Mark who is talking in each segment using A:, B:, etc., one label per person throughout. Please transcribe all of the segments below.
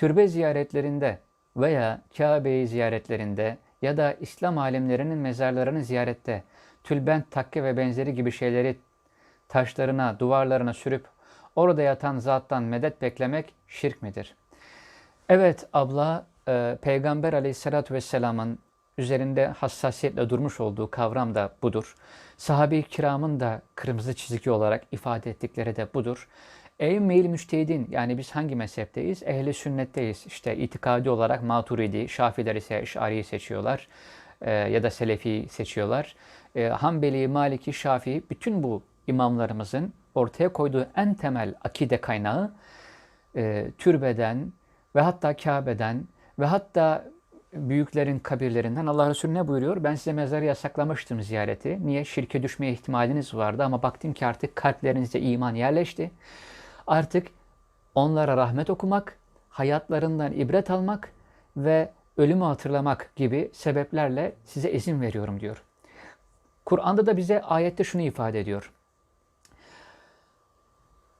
A: Türbe ziyaretlerinde veya Kabe'yi ziyaretlerinde ya da İslam alimlerinin mezarlarını ziyarette tülbent, takke ve benzeri gibi şeyleri taşlarına, duvarlarına sürüp orada yatan zattan medet beklemek şirk midir? Evet abla, e, Peygamber aleyhissalatü vesselamın üzerinde hassasiyetle durmuş olduğu kavram da budur. Sahabe-i kiramın da kırmızı çizgi olarak ifade ettikleri de budur. Ey meyil müştehidin yani biz hangi mezhepteyiz? Ehli sünnetteyiz. İşte itikadi olarak Maturidi, Şafiler ise Eş'ari'yi seçiyorlar e, ya da Selefi seçiyorlar. E, Hanbeli, Maliki, Şafii bütün bu imamlarımızın ortaya koyduğu en temel akide kaynağı e, türbeden ve hatta Kabe'den ve hatta büyüklerin kabirlerinden Allah Resulü ne buyuruyor? Ben size mezarı yasaklamıştım ziyareti. Niye? Şirke düşmeye ihtimaliniz vardı ama baktım ki artık kalplerinizde iman yerleşti. Artık onlara rahmet okumak, hayatlarından ibret almak ve ölümü hatırlamak gibi sebeplerle size izin veriyorum diyor. Kur'an'da da bize ayette şunu ifade ediyor.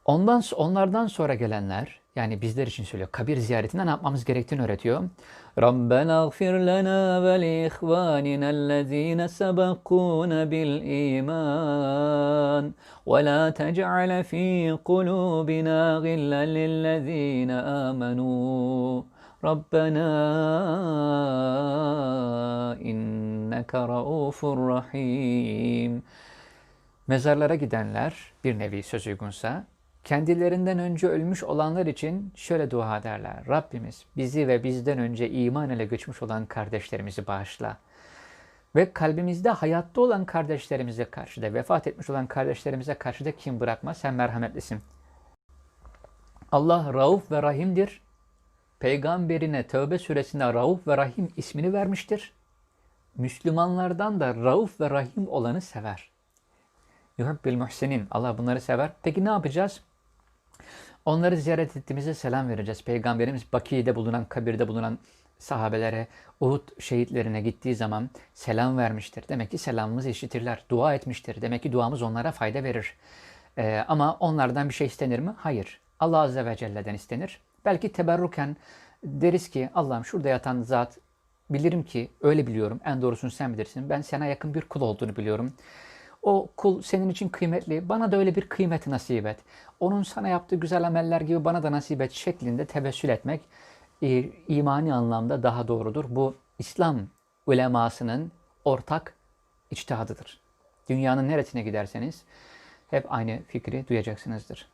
A: Ondan onlardan sonra gelenler yani bizler için söylüyor. Kabir ziyaretinde ne yapmamız gerektiğini öğretiyor. Rabbena gfir lana ve li ihvanina allazina sabakuna bil iman ve la tec'ale fi kulubina gillen lillezina amanu. Rabbena inneke raufur rahim. Mezarlara gidenler bir nevi söz uygunsa kendilerinden önce ölmüş olanlar için şöyle dua ederler. Rabbimiz bizi ve bizden önce iman ile göçmüş olan kardeşlerimizi bağışla. Ve kalbimizde hayatta olan kardeşlerimize karşı da vefat etmiş olan kardeşlerimize karşı da kim bırakma sen merhametlisin. Allah Rauf ve Rahim'dir. Peygamberine Tevbe suresinde Rauf ve Rahim ismini vermiştir. Müslümanlardan da Rauf ve Rahim olanı sever. Yuhibbil muhsinin. Allah bunları sever. Peki ne yapacağız? Onları ziyaret ettiğimizde selam vereceğiz. Peygamberimiz Baki'de bulunan, kabirde bulunan sahabelere, Uhud şehitlerine gittiği zaman selam vermiştir. Demek ki selamımızı işitirler. Dua etmiştir. Demek ki duamız onlara fayda verir. Ee, ama onlardan bir şey istenir mi? Hayır. Allah Azze ve Celle'den istenir. Belki teberruken deriz ki Allah'ım şurada yatan zat bilirim ki öyle biliyorum. En doğrusunu sen bilirsin. Ben sana yakın bir kul olduğunu biliyorum. O kul senin için kıymetli. Bana da öyle bir kıymet nasip et. Onun sana yaptığı güzel ameller gibi bana da nasip et şeklinde tebessül etmek e, imani anlamda daha doğrudur. Bu İslam ulemasının ortak içtihadıdır. Dünyanın neresine giderseniz hep aynı fikri duyacaksınızdır.